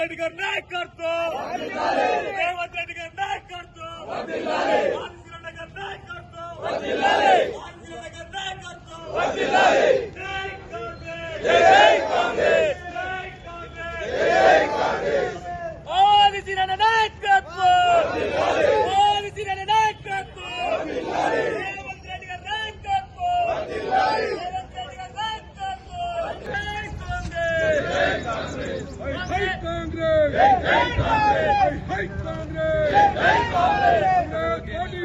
నాయకత్వం. రేవంత్ రెడ్డి గారి నాయకత్వం. ఆదిత్యనారాయణ గారి నాయకత్వం. ఆదిత్యనారాయణ గారి నాయకత్వం జై కాంగ్రెస్ జై కాంగ్రెస్ ఆదిత్యనారాయణ నాయకత్వం ఆదిత్యనారాయణ నాయకత్వం రేవంత్ రెడ్డి గారి నాయకత్వం రేవంత్ రెడ్డి గారి నాయకత్వం జై కాంగ్రెస్ హై కాంగ్రెస్ జై కాంగ్రెస్ హై కాంగ్రెస్ జై కాంగ్రెస్ మోడీ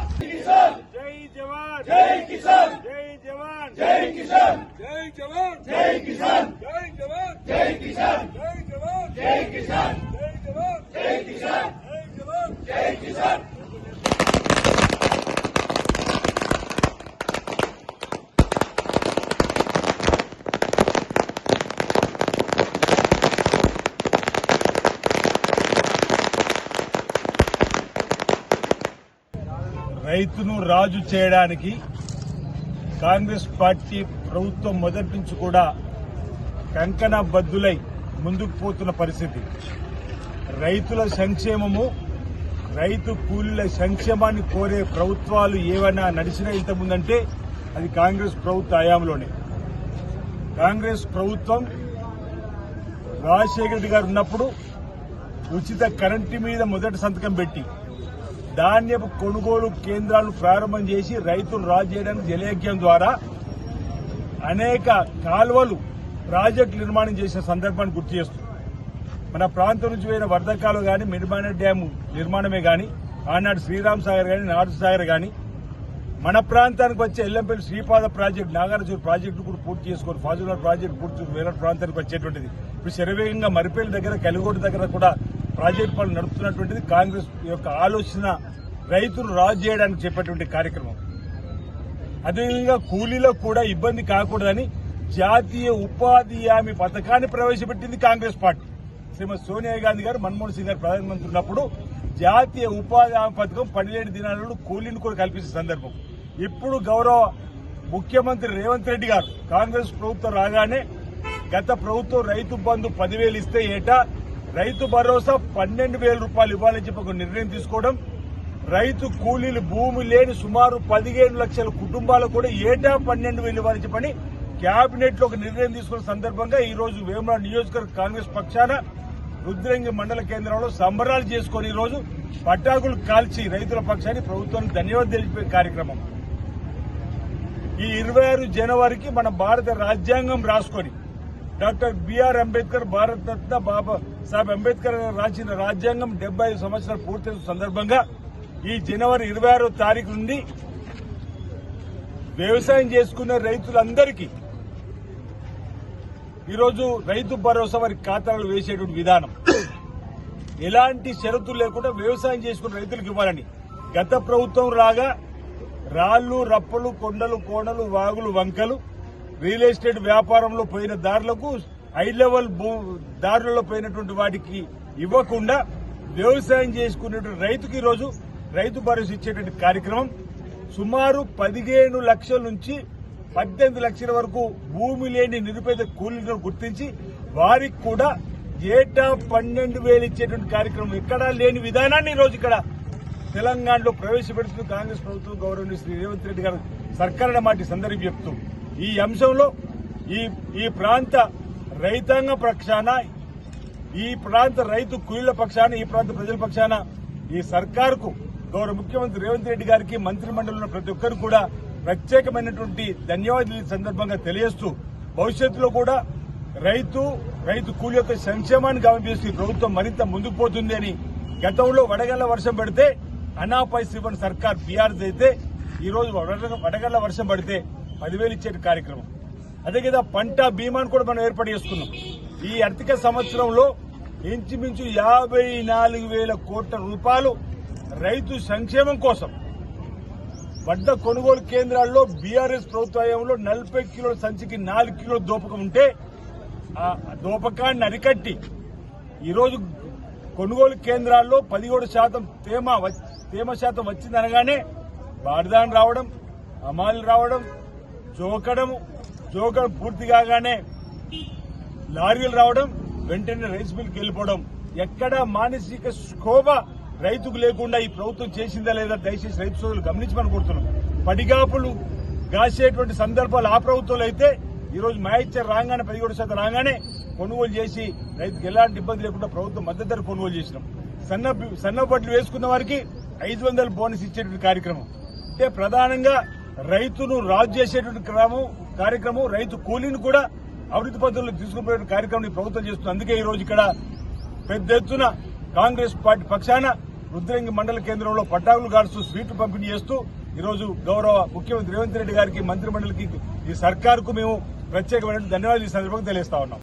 జవాన్. జై కిసాన్. జై జవాన్. జై కిసాన్. జై జవాన్. జై కిసాన్. జై జవాన్. జై కిసాన్. జై జవాన్. జై కిసాన్. రైతును రాజు చేయడానికి కాంగ్రెస్ పార్టీ ప్రభుత్వం మొదటి నుంచి కూడా కంకణ బద్దులై ముందుకు పోతున్న పరిస్థితి. రైతుల సంక్షేమము రైతు కూలీల సంక్షేమాన్ని కోరే ప్రభుత్వాలు ఏవైనా నడిచినా ఇంతకుముందంటే అది కాంగ్రెస్ ప్రభుత్వ హయాంలోనే. కాంగ్రెస్ ప్రభుత్వం రాజశేఖర రెడ్డి గారు ఉన్నప్పుడు ఉచిత కరెంటు మీద మొదటి సంతకం పెట్టి ధాన్యపు కొనుగోలు కేంద్రాలను ప్రారంభం చేసి రైతులు రాజు చేయడానికి జలయజ్ఞం ద్వారా అనేక కాల్వలు ప్రాజెక్టు నిర్మాణం చేసిన సందర్భాన్ని గుర్తు చేస్తుంది మన ప్రాంతం నుంచి పోయిన వర్ధకాలు కానీ మిడిమాన డ్యాము నిర్మాణమే కానీ ఆనాడు శ్రీరామ్ సాగర్ కానీ నాడు సాగర్ కానీ మన ప్రాంతానికి వచ్చే ఎల్లంపల్లి శ్రీపాద ప్రాజెక్టు నాగార్జున ప్రాజెక్టు కూడా పూర్తి చేసుకొని ఫాజులర్ ప్రాజెక్టు పూర్తి చేసుకుని వేరే ప్రాంతానికి వచ్చేటువంటిది. ఇప్పుడు శరవేగంగా మరిపేలి దగ్గర కలిగోడు దగ్గర కూడా ప్రాజెక్టు పనులు నడుపుతున్నటువంటిది కాంగ్రెస్ యొక్క ఆలోచన రైతులు రాజు చేయడానికి చెప్పేటువంటి కార్యక్రమం. అదేవిధంగా కూలీలకు కూడా ఇబ్బంది కాకూడదని జాతీయ ఉపాధి హామీ పథకాన్ని ప్రవేశపెట్టింది కాంగ్రెస్ పార్టీ. శ్రీమతి సోనియా గాంధీ గారు మన్మోహన్ సింగ్ గారు ప్రధానమంత్రి ఉన్నప్పుడు జాతీయ ఉపాధి హామీ పథకం పన్నెండు దినాలలో కూలీని కూడా కల్పించిన సందర్భం. ఇప్పుడు గౌరవ ముఖ్యమంత్రి రేవంత్ రెడ్డి గారు కాంగ్రెస్ ప్రభుత్వం రాగానే గత ప్రభుత్వం రైతు బంధు పదివేలు ఇస్తే ఏటా రైతు భరోసా పన్నెండు వేల రూపాయలు ఇవ్వాలని చెప్పి ఒక నిర్ణయం తీసుకోవడం రైతు కూలీలు భూమి లేని సుమారు పదిహేను లక్షల కుటుంబాలకు కూడా ఏటా పన్నెండు వేలు ఇవ్వాలని చెప్పని కేబినెట్లో ఒక నిర్ణయం తీసుకున్న సందర్భంగా ఈ రోజు వేమరా నియోజకవర్గ కాంగ్రెస్ పక్షాన రుద్రంగి మండల కేంద్రంలో సంబరాలు చేసుకుని ఈ రోజు పటాకులు కాల్చి రైతుల పక్షాన్ని ప్రభుత్వానికి ధన్యవాదాలు తెలిపే కార్యక్రమం. ఈ ఇరవై ఆరు జనవరికి మన భారత రాజ్యాంగం రాసుకొని డాక్టర్ బిఆర్ అంబేద్కర్ భారతరత్న బాబా సాహెబ్ అంబేద్కర్ రాసిన రాజ్యాంగం డెబ్బై ఐదు సంవత్సరాలు పూర్తయిన సందర్భంగా ఈ జనవరి ఇరవై ఆరో తారీఖు నుండి వ్యవసాయం చేసుకునే రైతులందరికీ ఈరోజు రైతు భరోసా వారి ఖాతాలు వేసేటువంటి విధానం. ఎలాంటి షరతులు లేకుండా వ్యవసాయం చేసుకున్న రైతులకు ఇవ్వాలని. గత ప్రభుత్వం రాగా రాళ్ళు రప్పలు కొండలు కోణలు వాగులు వంకలు రియల్ ఎస్టేట్ వ్యాపారంలో పోయిన దారులకు హై లెవెల్ భూ- దారులలో పోయినటువంటి వాటికి ఇవ్వకుండా వ్యవసాయం చేసుకునేటువంటి రైతుకి ఈరోజు రైతు భరోసా ఇచ్చేటువంటి కార్యక్రమం సుమారు పదిహేను లక్షల నుంచి పద్దెనిమిది లక్షల వరకు భూమి లేని నిరుపేద కూలీలను గుర్తించి వారికి కూడా ఏటా పన్నెండు వేలు ఇచ్చేటువంటి కార్యక్రమం ఎక్కడా లేని విధానాన్ని ఈరోజు రోజు ఇక్కడ తెలంగాణలో ప్రవేశపెడుతున్న కాంగ్రెస్ ప్రభుత్వం గౌరవనీయ శ్రీ రేవంత్ రెడ్డి గారు సర్కారణ మాటి సందర్భం చెప్తూ ఈ అంశంలో ఈ ఈ ప్రాంత రైతాంగ పక్షాన ఈ ప్రాంత రైతు కూలీల పక్షాన ఈ ప్రాంత ప్రజల పక్షాన ఈ సర్కారుకు గౌరవ ముఖ్యమంత్రి రేవంత్ రెడ్డి గారికి మంత్రి మండలిలో ప్రతి ఒక్కరు కూడా ప్రత్యేకమైనటువంటి ధన్యవాదాలు సందర్భంగా తెలియజేస్తూ భవిష్యత్తులో కూడా రైతు రైతు కూలి యొక్క సంక్షేమాన్ని గమనించేసి ప్రభుత్వం మరింత ముందుకు పోతుంది అని గతంలో వడగళ్ళ వర్షం పడితే అనాపై శ్రీవన్ సర్కార్ బీఆర్ఎస్ అయితే ఈ రోజు వడగళ్ళ వర్షం పడితే పదివేలు ఇచ్చే కార్యక్రమం. అదే కదా పంట బీమాను కూడా మనం ఏర్పాటు చేసుకున్నాం. ఈ ఆర్థిక సంవత్సరంలో ఇంచుమించు యాభై నాలుగు వేల కోట్ల రూపాయలు రైతు సంక్షేమం కోసం వడ్డ కొనుగోలు కేంద్రాల్లో బీఆర్ఎస్ ప్రభుత్వంలో నలభై కిలోల సంచికి నాలుగు కిలోల దోపకం ఉంటే ఆ దోపకాన్ని అరికట్టి ఈరోజు కొనుగోలు కేంద్రాల్లో పదిహేడు శాతం తేమ వ- తేమ శాతం వచ్చిందనగానే బాడిదాన్ రావడం అమాలు రావడం జోకడం జోకడం పూర్తి కాగానే లారీలు రావడం వెంటనే రైస్ మిల్కి వెళ్ళిపోవడం. ఎక్కడ మానసిక శోభ రైతుకు లేకుండా ఈ ప్రభుత్వం చేసిందా లేదా దయచేసి రైతు సోదరులు గమనించమని కోరుతున్నాం. పడిగాపులు గాసేటువంటి సందర్భాలు ఆ ప్రభుత్వంలో అయితే ఈరోజు రోజు మ్యాచర్ రాగానే పదిహేడు శాతం రాగానే కొనుగోలు చేసి రైతుకు ఎలాంటి ఇబ్బంది లేకుండా ప్రభుత్వం మద్దతు ధర కొనుగోలు చేసినాం. సన్న సన్నబడ్లు వేసుకున్న వారికి ఐదు వందల బోనస్ ఇచ్చేటువంటి కార్యక్రమం. అంటే ప్రధానంగా రైతును రాజు చేసేటువంటి క్రమం కార్యక్రమం రైతు కూలీని కూడా అభివృద్ధి పద్ధతుల్లో తీసుకుపోయే కార్యక్రమం ప్రభుత్వం చేస్తుంది. అందుకే ఈ రోజు ఇక్కడ పెద్ద ఎత్తున కాంగ్రెస్ పార్టీ పక్షాన రుద్రంగి మండల కేంద్రంలో పట్టాకులు గారుస్తూ స్వీట్లు పంపిణీ చేస్తూ ఈరోజు గౌరవ ముఖ్యమంత్రి రేవంత్ రెడ్డి గారికి మంత్రి మండలికి ఈ సర్కారుకు మేము ప్రత్యేకమైన ధన్యవాదాలు ఈ సందర్భంగా తెలియస్తా ఉన్నాం.